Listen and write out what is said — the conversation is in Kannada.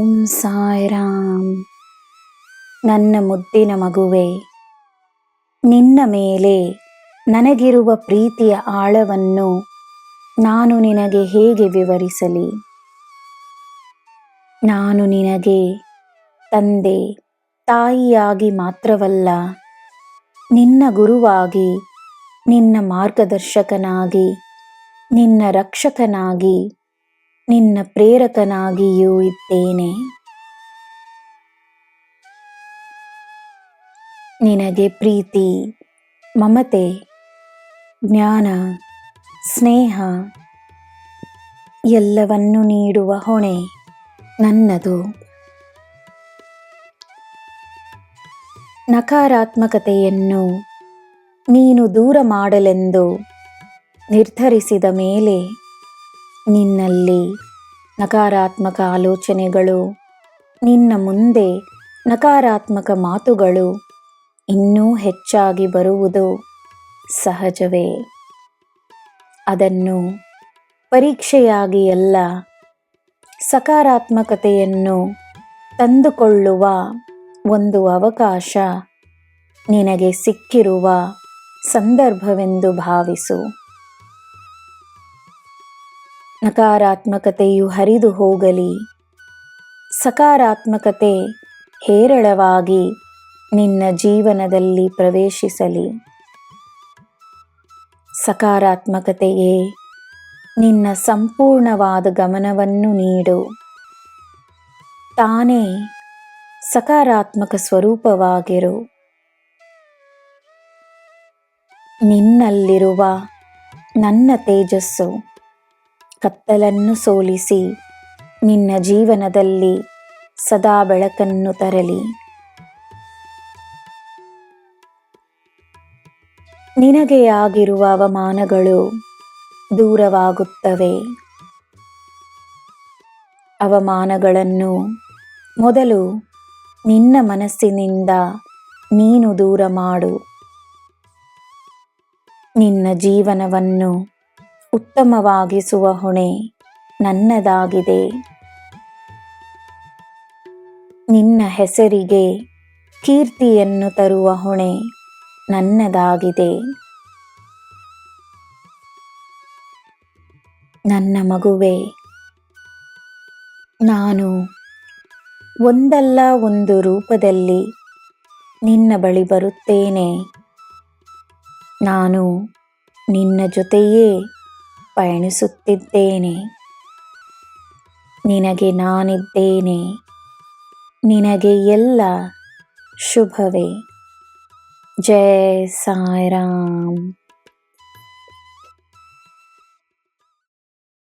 ಓಂ ಸಾಯಿರಾಮ್. ನನ್ನ ಮುದ್ದಿನ ಮಗುವೆ, ನಿನ್ನ ಮೇಲೆ ನನಗಿರುವ ಪ್ರೀತಿಯ ಆಳವನ್ನು ನಾನು ನಿನಗೆ ಹೇಗೆ ವಿವರಿಸಲಿ? ನಾನು ನಿನಗೆ ತಂದೆ, ತಾಯಿಯಾಗಿ ಮಾತ್ರವಲ್ಲ, ನಿನ್ನ ಗುರುವಾಗಿ, ನಿನ್ನ ಮಾರ್ಗದರ್ಶಕನಾಗಿ, ನಿನ್ನ ರಕ್ಷಕನಾಗಿ ನಿನ್ನ ಪ್ರೇರಕನಾಗಿಯೂ ಇದ್ದೇನೆ. ನಿನಗೆ ಪ್ರೀತಿ, ಮಮತೆ, ಜ್ಞಾನ, ಸ್ನೇಹ ಎಲ್ಲವನ್ನು ನೀಡುವ ಹೊಣೆ ನನ್ನದು. ನಕಾರಾತ್ಮಕತೆಯನ್ನು ನೀನು ದೂರ ಮಾಡಲೆಂದು ನಿರ್ಧರಿಸಿದ ಮೇಲೆ ನಿನ್ನಲ್ಲಿ ನಕಾರಾತ್ಮಕ ಆಲೋಚನೆಗಳು, ನಿನ್ನ ಮುಂದೆ ನಕಾರಾತ್ಮಕ ಮಾತುಗಳು ಇನ್ನೂ ಹೆಚ್ಚಾಗಿ ಬರುವುದು ಸಹಜವೇ. ಅದನ್ನು ಪರೀಕ್ಷೆಯಾಗಿ ಅಲ್ಲ, ಸಕಾರಾತ್ಮಕತೆಯನ್ನು ತಂದುಕೊಳ್ಳುವ ಒಂದು ಅವಕಾಶ ನಿನಗೆ ಸಿಕ್ಕಿರುವ ಸಂದರ್ಭವೆಂದು ಭಾವಿಸು. ನಕಾರಾತ್ಮಕತೆಯು ಹರಿದು ಹೋಗಲಿ. ಸಕಾರಾತ್ಮಕತೆ ಹೇರಳವಾಗಿ ನಿನ್ನ ಜೀವನದಲ್ಲಿ ಪ್ರವೇಶಿಸಲಿ. ಸಕಾರಾತ್ಮಕತೆಯೇ ನಿನ್ನ ಸಂಪೂರ್ಣವಾದ ಗಮನವನ್ನು ನೀಡು. ತಾನೇ ಸಕಾರಾತ್ಮಕ ಸ್ವರೂಪವಾಗಿರು. ನಿನ್ನಲ್ಲಿರುವ ನನ್ನ ತೇಜಸ್ಸು ಕತ್ತಲನ್ನು ಸೋಲಿಸಿ, ನಿನ್ನ ಜೀವನದಲ್ಲಿ ಸದಾ ಬೆಳಕನ್ನು ತರಲಿ. ನಿನಗೆ ಆಗಿರುವ ಅವಮಾನಗಳು ದೂರವಾಗುತ್ತವೆ. ಅವಮಾನಗಳನ್ನು ಮೊದಲು ನಿನ್ನ ಮನಸ್ಸಿನಿಂದ ನೀನು ದೂರ ಮಾಡು. ನಿನ್ನ ಜೀವನವನ್ನು ಉತ್ತಮವಾಗಿಸುವ ಹೊಣೆ ನನ್ನದಾಗಿದೆ. ನಿನ್ನ ಹೆಸರಿಗೆ ಕೀರ್ತಿಯನ್ನು ತರುವ ಹೊಣೆ ನನ್ನದಾಗಿದೆ. ನನ್ನ ಮಗುವೆ, ನಾನು ಒಂದಲ್ಲ ಒಂದು ರೂಪದಲ್ಲಿ ನಿನ್ನ ಬಳಿ ಬರುತ್ತೇನೆ. ನಾನು ನಿನ್ನ ಜೊತೆಯೇ ಪಯಣಿಸುತ್ತಿದ್ದೇನೆ. ನಿನಗೆ ನಾನಿದ್ದೇನೆ. ನಿನಗೆ ಎಲ್ಲ ಶುಭವೇ. ಜಯ ಸಾಯಿರಾಮ್.